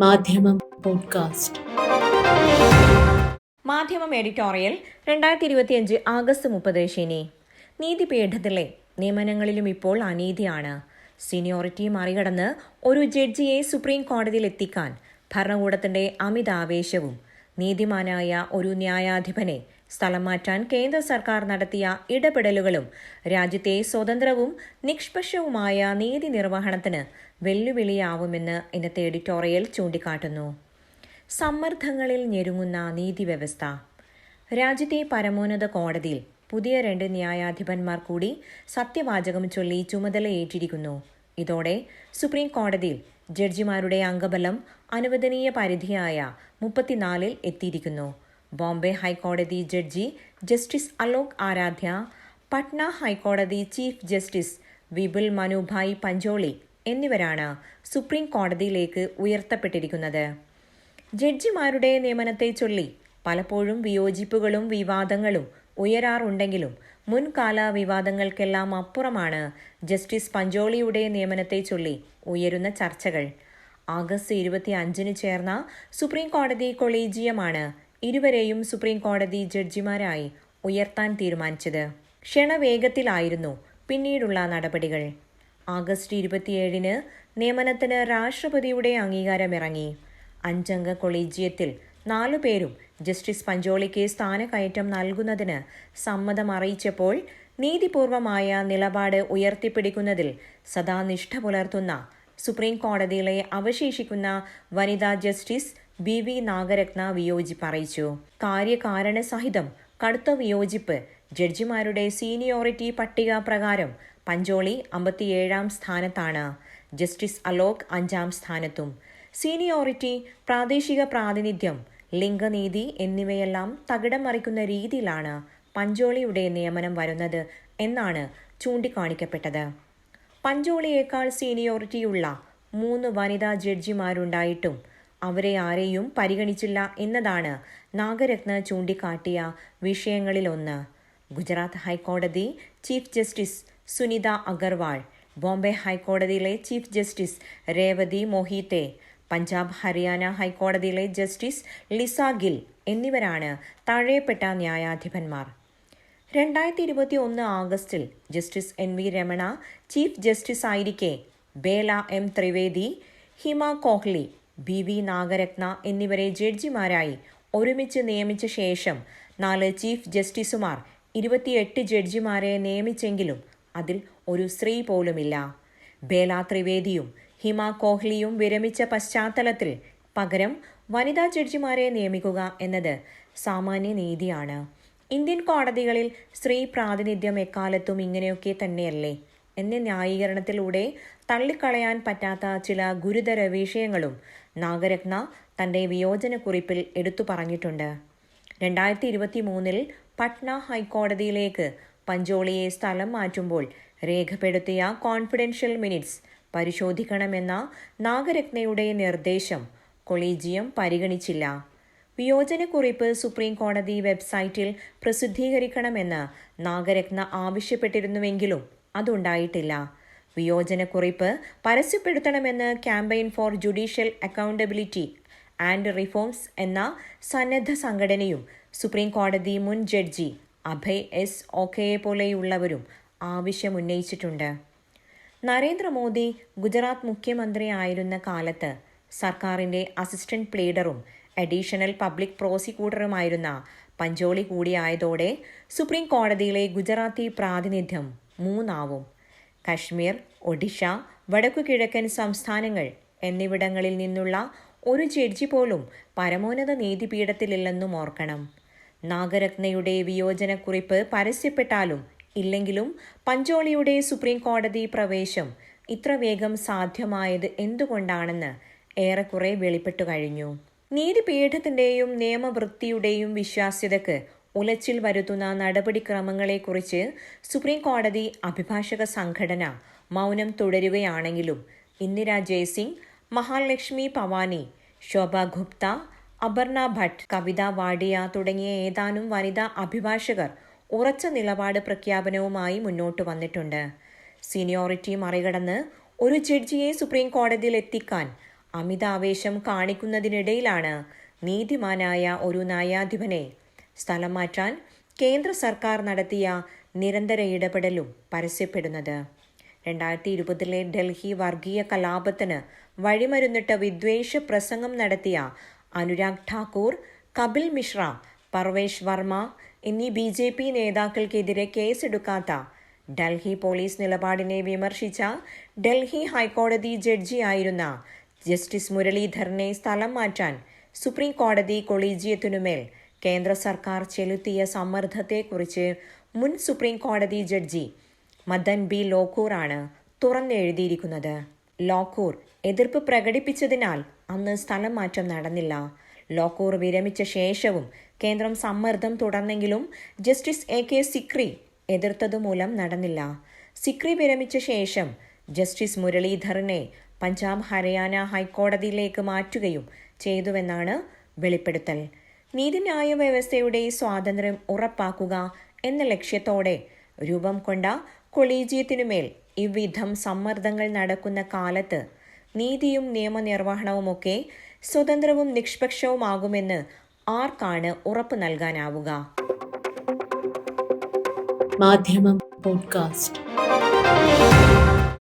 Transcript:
മാധ്യമം പോഡ്കാസ്റ്റ്. മാധ്യമം എഡിറ്റോറിയൽ രണ്ടായിരത്തി ഇരുപത്തിയഞ്ച് ആഗസ്റ്റ് മുപ്പത് ശനി. നീതിപീഠത്തിലെ നിയമനങ്ങളിലും ഇപ്പോൾ അനീതിയാണ്. സീനിയോറിറ്റി മറികടന്ന് ഒരു ജഡ്ജിയെ സുപ്രീം കോടതിയിൽ എത്തിക്കാൻ ഭരണകൂടത്തിന്റെ അമിതാവേശവും. നീതിമാനായ ഒരു ന്യായാധിപനെ സ്ഥലം മാറ്റാൻ കേന്ദ്ര സർക്കാർ നടത്തിയ ഇടപെടലുകളും രാജ്യത്തെ സ്വതന്ത്രവും നിഷ്പക്ഷവുമായ നീതി നിർവഹണത്തിന് വെല്ലുവിളിയാവുമെന്ന് ഇന്നത്തെ എഡിറ്റോറിയൽ ചൂണ്ടിക്കാട്ടുന്നു. സമ്മർദ്ദങ്ങളിൽ ഞെരുങ്ങുന്ന നീതിവ്യവസ്ഥ. രാജ്യത്തെ പരമോന്നത കോടതിയിൽ പുതിയ രണ്ട് ന്യായാധിപന്മാർ കൂടി സത്യവാചകം ചൊല്ലി ചുമതലയേറ്റിരിക്കുന്നു. ഇതോടെ സുപ്രീം കോടതിയിൽ ജഡ്ജിമാരുടെ അംഗബലം അനുവദനീയ പരിധിയായ മുപ്പത്തിനാലിൽ എത്തിയിരിക്കുന്നു. ബോംബെ ഹൈക്കോടതി ജഡ്ജി ജസ്റ്റിസ് അലോക് ആരാധ്യ പട്ന ഹൈക്കോടതി ചീഫ് ജസ്റ്റിസ് വിപുൽ മനുഭായ് പഞ്ചോളി എന്നിവരാണ് സുപ്രീം കോടതിയിലേക്ക് ഉയർത്തപ്പെട്ടിരിക്കുന്നത്. ജഡ്ജിമാരുടെ നിയമനത്തെ ചൊല്ലി പലപ്പോഴും വിയോജിപ്പുകളും വിവാദങ്ങളും ഉയരാറുണ്ടെങ്കിലും മുൻകാല വിവാദങ്ങൾക്കെല്ലാം അപ്പുറമാണ് ജസ്റ്റിസ് പഞ്ചോളിയുടെ നിയമനത്തെ ചൊല്ലി ഉയരുന്ന ചർച്ചകൾ. ആഗസ്റ്റ് ഇരുപത്തി അഞ്ചിന് ചേർന്ന സുപ്രീം കോടതി കൊളീജിയമാണ് ഇരുവരെയും സുപ്രീം കോടതി ജഡ്ജിമാരായി ഉയർത്താൻ തീരുമാനിച്ചത്. ക്ഷണവേഗത്തിലായിരുന്നു പിന്നീടുള്ള നടപടികൾ. ആഗസ്റ്റ് ഇരുപത്തിയേഴിന് നിയമനത്തിന് രാഷ്ട്രപതിയുടെ അംഗീകാരമിറങ്ങി. അഞ്ചംഗ കൊളീജിയത്തിൽ നാലു പേരും ജസ്റ്റിസ് പഞ്ചോളിക്ക് സ്ഥാനക്കയറ്റം നൽകുന്നതിന് സമ്മതം അറിയിച്ചപ്പോൾ നീതിപൂർവമായ നിലപാട് ഉയർത്തിപ്പിടിക്കുന്നതിൽ സദാ നിഷ്ഠ പുലർത്തുന്ന സുപ്രീം കോടതിയിലെ അവശേഷിക്കുന്ന വനിതാ ജസ്റ്റിസ് ബി വി നാഗരത്ന വിയോജിപ്പ് അറിയിച്ചു കാര്യകാരണ സഹിതം കടുത്ത വിയോജിപ്പ്. ജഡ്ജിമാരുടെ സീനിയോറിറ്റി പട്ടിക പ്രകാരം പഞ്ചോളി അമ്പത്തിയേഴാം സ്ഥാനത്താണ്. ജസ്റ്റിസ് അലോക് അഞ്ചാം സ്ഥാനത്തും. സീനിയോറിറ്റി പ്രാദേശിക പ്രാതിനിധ്യം ലിംഗനീതി എന്നിവയെല്ലാം തകിടം മറിക്കുന്ന രീതിയിലാണ് പഞ്ചോളിയുടെ നിയമനം വരുന്നത് എന്നാണ് ചൂണ്ടിക്കാണിക്കപ്പെട്ടത്. പഞ്ചോളിയേക്കാൾ സീനിയോറിറ്റിയുള്ള മൂന്ന് വനിതാ ജഡ്ജിമാരുണ്ടായിട്ടും അവരെ ആരെയും പരിഗണിച്ചില്ല എന്നതാണ് നാഗരത്ന ചൂണ്ടിക്കാട്ടിയ വിഷയങ്ങളിലൊന്ന്. ഗുജറാത്ത് ഹൈക്കോടതി ചീഫ് ജസ്റ്റിസ് സുനിത അഗർവാൾ ബോംബെ ഹൈക്കോടതിയിലെ ചീഫ് ജസ്റ്റിസ് രേവതി മോഹിത്തെ പഞ്ചാബ് ഹരിയാന ഹൈക്കോടതിയിലെ ജസ്റ്റിസ് ലിസ ഗിൽ എന്നിവരാണ് തഴയപ്പെട്ട ന്യായാധിപന്മാർ. രണ്ടായിരത്തി ഇരുപത്തി ഒന്ന് ആഗസ്റ്റിൽ justice N V Ramana chief justice ആയിരിക്കെ Bela M Trivedi Hima Kohli B V Nagarathna എന്നിവരെ ജഡ്ജിമാരായി ഒരുമിച്ച് നിയമിച്ച ശേഷം നാല് ചീഫ് ജസ്റ്റിസുമാർ ഇരുപത്തിയെട്ട് ജഡ്ജിമാരെ നിയമിച്ചെങ്കിലും അതിൽ ഒരു സ്ത്രീ പോലുമില്ല. ബേല ത്രിവേദിയും ഹിമ കോഹ്ലിയും വിരമിച്ച പശ്ചാത്തലത്തിൽ പകരം വനിതാ ജഡ്ജിമാരെ നിയമിക്കുക എന്നത് സാമാന്യ നീതിയാണ്. ഇന്ത്യൻ കോടതികളിൽ സ്ത്രീ പ്രാതിനിധ്യം എക്കാലത്തും ഇങ്ങനെയൊക്കെ തന്നെയല്ലേ? എന്ന ന്യായീകരണത്തിലൂടെ തള്ളിക്കളയാൻ പറ്റാത്ത ചില ഗുരുതര വിഷയങ്ങളും നാഗരത്ന തന്റെ വിയോജനക്കുറിപ്പിൽ എടുത്തു പറഞ്ഞിട്ടുണ്ട്. രണ്ടായിരത്തി ഇരുപത്തി മൂന്നിൽ പട്ന ഹൈക്കോടതിയിലേക്ക് പഞ്ചോളിയെ സ്ഥലം മാറ്റുമ്പോൾ രേഖപ്പെടുത്തിയ കോൺഫിഡൻഷ്യൽ മിനിറ്റ്സ് പരിശോധിക്കണമെന്ന നാഗരത്നയുടെ നിർദ്ദേശം കൊളീജിയം പരിഗണിച്ചില്ല. വിയോജനക്കുറിപ്പ് സുപ്രീം കോടതി വെബ്സൈറ്റിൽ പ്രസിദ്ധീകരിക്കണമെന്ന് നാഗരത്ന ആവശ്യപ്പെട്ടിരുന്നുവെങ്കിലും അതുണ്ടായിട്ടില്ല. വിയോജനക്കുറിപ്പ് പരസ്യപ്പെടുത്തണമെന്ന് campaign for judicial accountability and reforms എന്ന സന്നദ്ധ സംഘടനയും സുപ്രീം കോടതി മുൻ ജഡ്ജി അഭയ് എസ്. ഓഖയെ പോലെയുള്ളവരും ആവശ്യമുന്നയിച്ചിട്ടുണ്ട്. നരേന്ദ്രമോദി ഗുജറാത്ത് മുഖ്യമന്ത്രിയായിരുന്ന കാലത്ത് സർക്കാരിന്റെ അസിസ്റ്റന്റ് പ്ലീഡറും അഡീഷണൽ പബ്ലിക് പ്രോസിക്യൂട്ടറുമായിരുന്ന പഞ്ചോളി കൂടിയായതോടെ സുപ്രീം കോടതിയിലെ ഗുജറാത്തി പ്രാതിനിധ്യം മൂന്നാവും. കശ്മീർ ഒഡീഷ വടക്കുകിഴക്കൻ സംസ്ഥാനങ്ങൾ എന്നിവിടങ്ങളിൽ നിന്നുള്ള ഒരു ജഡ്ജി പോലും പരമോന്നത നീതിപീഠത്തിലില്ലെന്നും ഓർക്കണം. നാഗരത്നയുടെ വിയോജനക്കുറിപ്പ് പരസ്യപ്പെട്ടാലും ഇല്ലെങ്കിലും പഞ്ചോളിയുടെ സുപ്രീം കോടതി പ്രവേശം ഇത്ര വേഗം സാധ്യമായത് എന്തുകൊണ്ടാണെന്ന് ഏറെക്കുറെ വെളിപ്പെട്ടു കഴിഞ്ഞു. നീതിപീഠത്തിന്റെയും നിയമവൃത്തിയുടെയും വിശ്വാസ്യതയ്ക്ക് ഉലച്ചിൽ വരുത്തുന്ന നടപടിക്രമങ്ങളെക്കുറിച്ച് സുപ്രീം കോടതി അഭിഭാഷക സംഘടന മൗനം തുടരുകയാണെങ്കിലും ഇന്ദിരാ ജയ്സിംഗ് മഹാലക്ഷ്മി പവാനി ശോഭ ഗുപ്ത അപർണ ഭട്ട് കവിത വാഡിയ തുടങ്ങിയ ഏതാനും വനിതാ അഭിഭാഷകർ ഉറച്ച നിലപാട് പ്രഖ്യാപനവുമായി മുന്നോട്ട് വന്നിട്ടുണ്ട്. സീനിയോറിറ്റി മറികടന്ന് ഒരു ജഡ്ജിയെ സുപ്രീം കോടതിയിൽ എത്തിക്കാൻ അമിതാവേശം കാണിക്കുന്നതിനിടയിലാണ് നീതിമാനായ ഒരു ന്യായാധിപനെ സ്ഥലം മാറ്റാൻ കേന്ദ്ര സർക്കാർ നടത്തിയ നിരന്തര ഇടപെടലും പരസ്യപ്പെടുന്നത്. രണ്ടായിരത്തി ഇരുപതിലെ ഡൽഹി വർഗീയ കലാപത്തിന് വഴിമരുന്നിട്ട് വിദ്വേഷ പ്രസംഗം നടത്തിയ അനുരാഗ് ഠാക്കൂർ കപിൽ മിശ്ര പർവേഷ് വർമ്മ എന്നീ ബി ജെ പി നേതാക്കൾക്കെതിരെ കേസെടുക്കാത്ത ഡൽഹി പോലീസ് നിലപാടിനെ വിമർശിച്ച ഡൽഹി ഹൈക്കോടതി ജഡ്ജിയായിരുന്ന ജസ്റ്റിസ് മുരളീധരനെ സ്ഥലം മാറ്റാൻ സുപ്രീം കോടതി കൊളീജിയത്തിനുമേൽ കേന്ദ്ര സർക്കാർ ചെലുത്തിയ സമ്മർദ്ദത്തെക്കുറിച്ച് മുൻ സുപ്രീം കോടതി ജഡ്ജി മദൻ ബി ലോക്കൂറാണ് തുറന്നെഴുതിയിരിക്കുന്നത്. ലോക്കൂർ എതിർപ്പ് പ്രകടിപ്പിച്ചതിനാൽ അന്ന് സ്ഥലം മാറ്റം നടന്നില്ല. ലോക്കൂർ വിരമിച്ച ശേഷവും കേന്ദ്രം സമ്മർദ്ദം തുടർന്നെങ്കിലും ജസ്റ്റിസ് എ കെ സിക്രി എതിർത്തതുമൂലം നടന്നില്ല. സിക്രി വിരമിച്ച ശേഷം ജസ്റ്റിസ് മുരളീധറിനെ പഞ്ചാബ് ഹരിയാന ഹൈക്കോടതിയിലേക്ക് മാറ്റുകയും ചെയ്തുവെന്നാണ് വെളിപ്പെടുത്തൽ. നീതിന്യായ വ്യവസ്ഥയുടെ സ്വാതന്ത്ര്യം ഉറപ്പാക്കുക എന്ന ലക്ഷ്യത്തോടെ രൂപം കൊണ്ട കൊളീജിയത്തിനുമേൽ ഇவ்விധം സമ്മർദ്ദങ്ങൾ നടക്കുന്ന കാലത്ത് നീതിയും നിയമനിർവഹണവുമൊക്കെ സ്വതന്ത്രവും നിഷ്പക്ഷവുമാകുമെന്ന് ആർക്കാണ് ഉറപ്പ് നൽകാനാവുക? മാധ്യമം പോഡ്കാസ്റ്റ്.